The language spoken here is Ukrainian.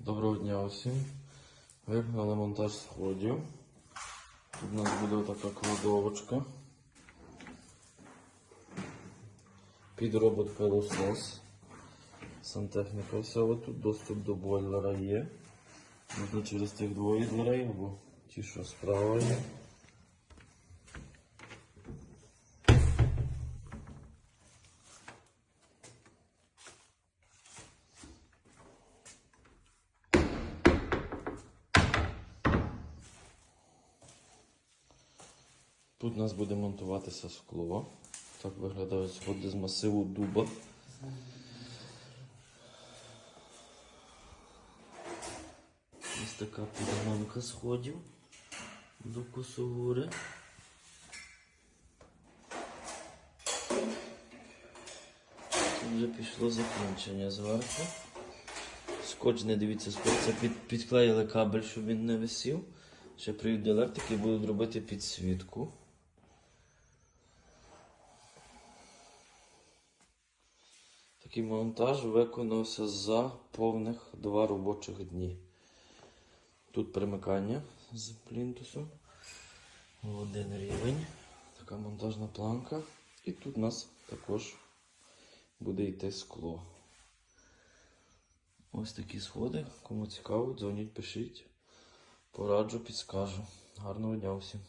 Доброго дня усім. Вигнали монтаж сходів. Тут у нас буде така кладовочка. Під робот пилосос. Сантехніка вся тут доступ до бойлера є. Можна через тих двоє дверей або ті, що справа є. Тут у нас буде монтуватися скло. Так виглядають сходи з масиву дуба. Ось така підгонка сходів до косогури. Тут вже пішло закінчення зверху. Скотч, не дивіться, скотч це під, підклеїли кабель, щоб він не висів. Ще приїдуть електрики і будуть робити підсвітку. Такий монтаж виконався за повних два робочих дні. Тут примикання з плінтусу. В один рівень. Така монтажна планка. І тут у нас також буде йти скло. Ось такі сходи. Кому цікаво, дзвоніть, пишіть. Пораджу, підскажу. Гарного дня всім.